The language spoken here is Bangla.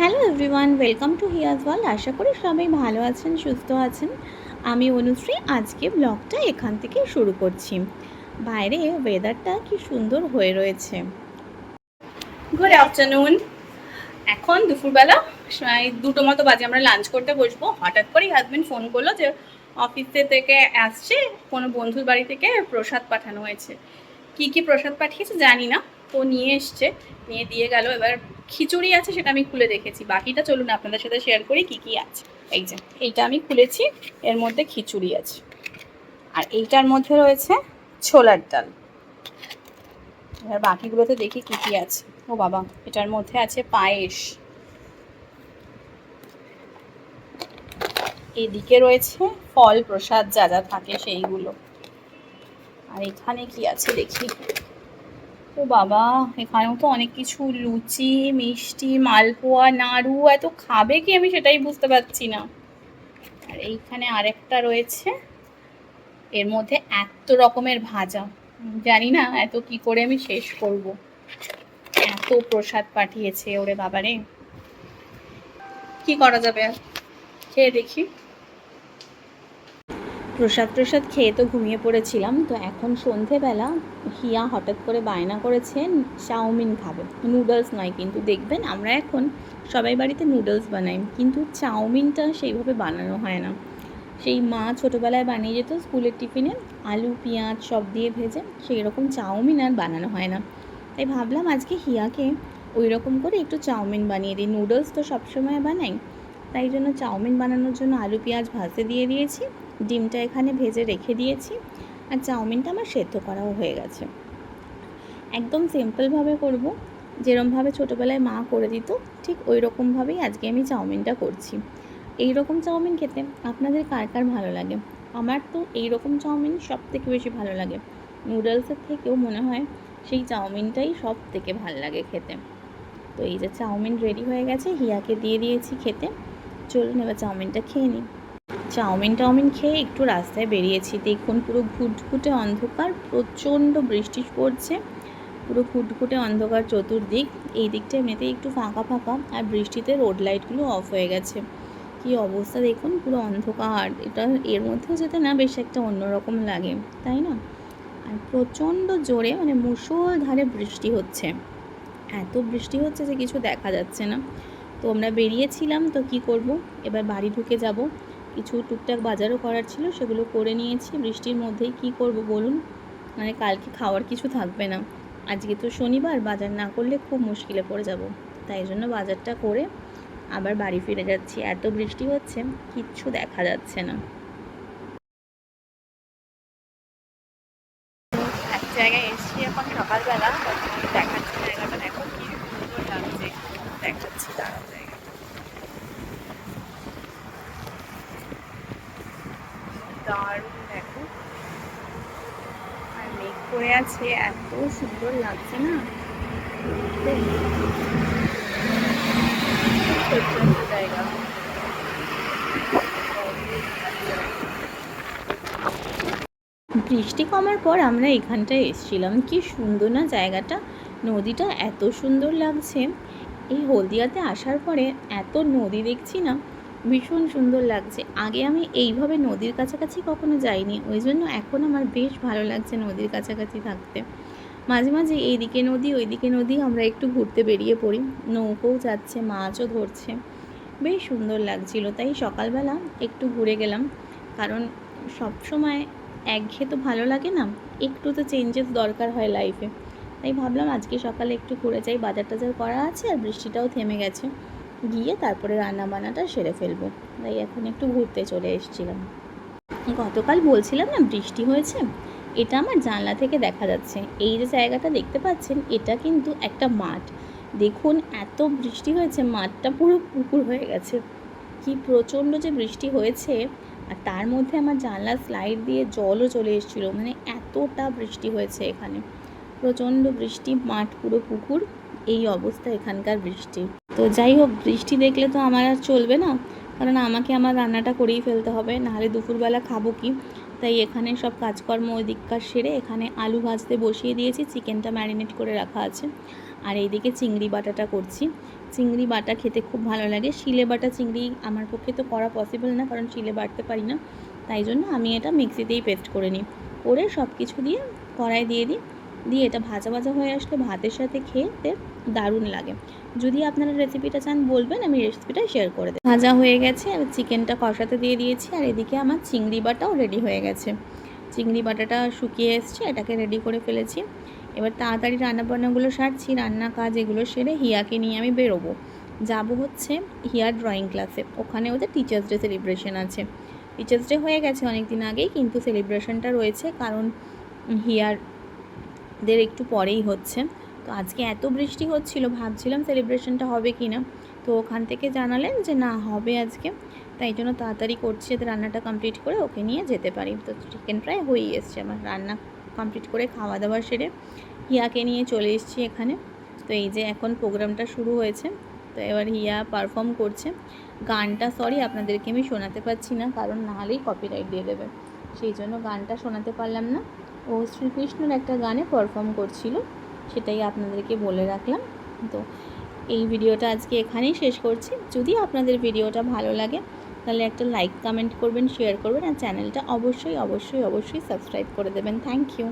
Hello everyone welcome to Hiya's wall আশা করি সবাই ভালো আছেন, সুস্থ আছেন। আমি অনুশ্রী, আজকে ব্লগটা এখান থেকে শুরু করছি। বাইরে ওয়েদারটা কি সুন্দর হয়ে রয়েছে। গুড আফটারনুন এখন দুপুরবেলা দুটো মতো বাজে আমরা লাঞ্চ করতে বসবো। হঠাৎ করেই হাজব্যান্ড ফোন করল যে অফিসে থেকে আসছে, কোনো বন্ধুর বাড়ি থেকে প্রসাদ পাঠানো হয়েছে। কি কি প্রসাদ পাঠিয়েছে জানি না। তো নিয়ে এসছে, নিয়ে দিয়ে গেল, এবার খিচুড়ি আছে সেটা আমি খুলে দেখেছি। বাকিটা চলুন আপনাদের সাথে শেয়ার করি কি কি আছে। এই যে, এইটা আমি খুলেছি, এর মধ্যে খিচুড়ি আছে। আর এইটার মধ্যে রয়েছে ছোলার ডাল। এবার বাকিগুলোতে দেখি কি কি আছে। ও বাবা, এটার মধ্যে আছে পায়েস। এদিকে রয়েছে ফল প্রসাদ যা যা থাকে সেইগুলো। আর এখানে কি আছে দেখি। ও বাবা, এখানেও তো অনেক কিছু, লুচি, মিষ্টি, মালপোয়া, নাড়ু, এত খাবে কি আমি সেটাই বুঝতে পারছি না। আর এইখানে আরেকটা রয়েছে, এর মধ্যে এত রকমের ভাজা। জানি না এত কি করে আমি শেষ করব। এত প্রসাদ পাঠিয়েছে ওরে বাবারে। কি করা যাবে আর? খেয়ে দেখি। প্রসাদ প্রসাদ খেয়ে তো ঘুমিয়ে পড়েছিলাম। তো এখন সন্ধেবেলা হিয়া হঠাৎ করে বায়না করেছে, চাউমিন খাবে। নুডলস নয় কিন্তু দেখবেন আমরা এখন সবাই বাড়িতে নুডলস বানাই, কিন্তু চাউমিনটা সেইভাবে বানানো হয় না। সেই মা ছোটোবেলায় বানিয়ে যেত স্কুলের টিফিনে, আলু, পেঁয়াজ সব দিয়ে ভেজে সেই রকম চাউমিন আর বানানো হয় না। তাই ভাবলাম আজকে হিয়াকে ওই রকম করে একটু চাউমিন বানিয়ে দিই। নুডলস তো সবসময় বানাই, তাই জন্য চাউমিন বানানোর জন্য আলু, পেঁয়াজ ভাজতে দিয়ে দিয়েছি। ডিমটা এখানে ভেজে রেখে দিয়েছি আর চাউমিনটা আমার সেদ্ধ করাও হয়ে গেছে। একদম সিম্পলভাবে করব। যেরমভাবে ছোটোবেলায় মা করে দিত, ঠিক ওই রকমভাবেই আজকে আমি চাউমিনটা করছি। এই রকম চাউমিন খেতে আপনাদের কার কার ভালো লাগে? আমার তো এই রকম চাউমিন সব থেকে বেশি ভালো লাগে। নুডলসের থেকেও মনে হয় সেই চাউমিনটাই সব থেকে ভালো লাগে খেতে। তো এই যে চাউমিন রেডি হয়ে গেছে, হিয়াকে দিয়ে দিয়েছি খেতে। চলুন এবার চাউমিনটা খেয়ে নিই। চাউমিন টাউমিন খেয়ে একটু রাস্তায় বেরিয়েছি। দেখুন পুরো ঘুটঘুটে অন্ধকার, প্রচণ্ড বৃষ্টি পড়ছে। পুরো ঘুটঘুটে অন্ধকার চতুর্দিক। এই দিকটা এমনিতেই একটু ফাঁকা ফাঁকা আর বৃষ্টিতে রোড লাইটগুলো অফ হয়ে গেছে। কি অবস্থা দেখুন, পুরো অন্ধকার। এটা এর মধ্যেও যেতে না, বেশ একটা অন্যরকম লাগে, তাই না? আর প্রচণ্ড জোরে মানে মুষলধারে বৃষ্টি হচ্ছে। এত বৃষ্টি হচ্ছে যে কিছু দেখা যাচ্ছে না। তো আমরা বেরিয়েছিলাম, তো কি করব? এবার বাড়ি ঢুকে যাব। কিছু টুকটাক বাজারও করার ছিল, সেগুলো করে নিয়েছি। বৃষ্টির মধ্যেই কি করব বলুন? মানে কালকে খাওয়ার কিছু থাকবে না। আজকে তো শনিবার, বাজার না করলে খুব মুশকিলে পড়ে যাব। তাই জন্য বাজারটা করে আবার বাড়ি ফিরে যাচ্ছি। এত বৃষ্টি হচ্ছে, কিচ্ছু দেখা যাচ্ছে না। এক জায়গায় এসছি এখন সকালবেলা দেখাচ্ছি জায়গাটা। দেখো কি সুন্দর লাগছে। দেখাচ্ছি দাঁড়াও জায়গা দারুণ, দেখো। আর করে আছে, এত সুন্দর লাগছে না? বৃষ্টি কমার পর আমরা এখানটায় এসেছিলাম। কি সুন্দর না জায়গাটা? নদীটা এত সুন্দর লাগছে। এই হলদিয়াতে আসার পরে এত নদী দেখছি না। ভীষণ সুন্দর লাগছে। আগে আমি এইভাবে নদীর কাছাকাছি কখনো যাইনি। ওই জন্য এখন আমার বেশ ভালো লাগছে নদীর কাছাকাছি থাকতে। মাঝে মাঝে এইদিকে নদী, ওইদিকে নদী, আমরা একটু ঘুরতে বেরিয়ে পড়ি। নৌকোও যাচ্ছে, মাছও ধরছে। বেশ সুন্দর লাগছিল। তাই সকালবেলা একটু ঘুরে গেলাম। কারণ সব সময় একঘেয়ে তো ভালো লাগে না, একটু তো চেঞ্জেস দরকার হয় লাইফে তাই ভাবলাম আজকে সকালে একটু ঘুরে যাই। বাজার টাজার করা আছে আর বৃষ্টিটাও থেমে গেছে। গিয়ে তারপরে বান্নাটা সেরে ফেলব। তাই এখন একটু ঘুরতে চলে এসেছিলাম। গতকাল বলছিলাম না বৃষ্টি হয়েছে? এটা আমার জানলা থেকে দেখা যাচ্ছে। এই যে জায়গাটা দেখতে পাচ্ছেন, এটা কিন্তু একটা মাঠ। দেখুন, এত বৃষ্টি হয়েছে, মাঠটা পুরো পুকুর হয়ে গেছে। কি প্রচণ্ড যে বৃষ্টি হয়েছে। আর তার মধ্যে আমার জানলা স্লাইড দিয়ে জলও চলে এসেছিল। মানে এতটা বৃষ্টি হয়েছে এখানে। প্রচণ্ড বৃষ্টি, মাঠ পুরো পুকুর। এই অবস্থা এখানকার বৃষ্টি। তো যাই হোক, বৃষ্টি দেখলে তো আমার আর চলবে না। কারণ আমাকে আমার রান্নাটা করেই ফেলতে হবে, নাহলে দুপুরবেলা খাব কি? তাই এখানে সব কাজকর্ম ওই দিককার সেরে এখানে আলু ভাজতে বসিয়ে দিয়েছি, চিকেনটা ম্যারিনেট করে রাখা আছে। আর এইদিকে চিংড়ি বাটাটা করছি। চিংড়ি বাটা খেতে খুব ভালো লাগে। শিলে বাটা চিংড়ি আমার পক্ষে তো করা পসিবল না, কারণ শিলে বাটতে পারি না। তাই জন্য আমি এটা মিক্সিতেই পেস্ট করে নিই। করে সব কিছু দিয়ে কড়াই দিয়ে দিই। দিয়ে এটা ভাজা ভাজা হয়ে আসলে ভাতের সাথে খেতে দারুণ লাগে। যদি আপনারা রেসিপিটা চান বলবেন, আমি রেসিপিটা শেয়ার করে দেব। ভাজা হয়ে গেছে আর চিকেনটা কষাতে দিয়ে দিয়েছি, আর এদিকে আমার চিংড়ি বাটাও রেডি হয়ে গেছে। চিংড়ি বাটাটা শুকিয়ে এসছে, এটাকে রেডি করে ফেলেছি। এবার তাড়াতাড়ি রান্নাবান্নাগুলো সারছি, রান্না কাজ এগুলো সেরে হিয়াকে নিয়ে আমি বেরোবো। যাব হচ্ছে হিয়ার ড্রয়িং ক্লাসে ওখানে ওদের টিচার্স ডে সেলিব্রেশন আছে। টিচার্স ডে হয়ে গেছে অনেক দিন আগেই, কিন্তু সেলিব্রেশনটা রয়েছে, কারণ হিয়ারদের একটু পরেই হচ্ছে। তো আজকে এত বৃষ্টি হচ্ছিল, ভাবছিলাম সেলিব্রেশনটা হবে কি না। তো ওখান থেকে জানালেন যে, না, হবে আজকে। তাই জন্য তাড়াতাড়ি করছি যাতে রান্নাটা কমপ্লিট করে, ওকে নিয়ে যেতে পারি। তো চিকেন ফ্রাই হয়েই এসছে আমার রান্না কমপ্লিট করে খাওয়া দাওয়া সেরে হিয়াকে নিয়ে চলে এসেছি এখানে। তো এই যে এখন প্রোগ্রামটা শুরু হয়েছে, তো এবার হিয়া পারফর্ম করছে। গানটা সরি আপনাদেরকে আমি শোনাতে পারছি না, কারণ না নাহলেই কপিরাইট দিয়ে দেবে। সেই জন্য গানটা শোনাতে পারলাম না। ও শ্রীকৃষ্ণর একটা গানে পারফর্ম করছিল, সেটাই আপনাদেরকে বলে রাখলাম। তো এই ভিডিওটা আজকে এখানেই শেষ করছি। যদি আপনাদের ভিডিওটা ভালো লাগে, তাহলে একটা লাইক কমেন্ট করবেন শেয়ার করবেন, আর চ্যানেলটা অবশ্যই অবশ্যই অবশ্যই সাবস্ক্রাইব করে দেবেন। Thank you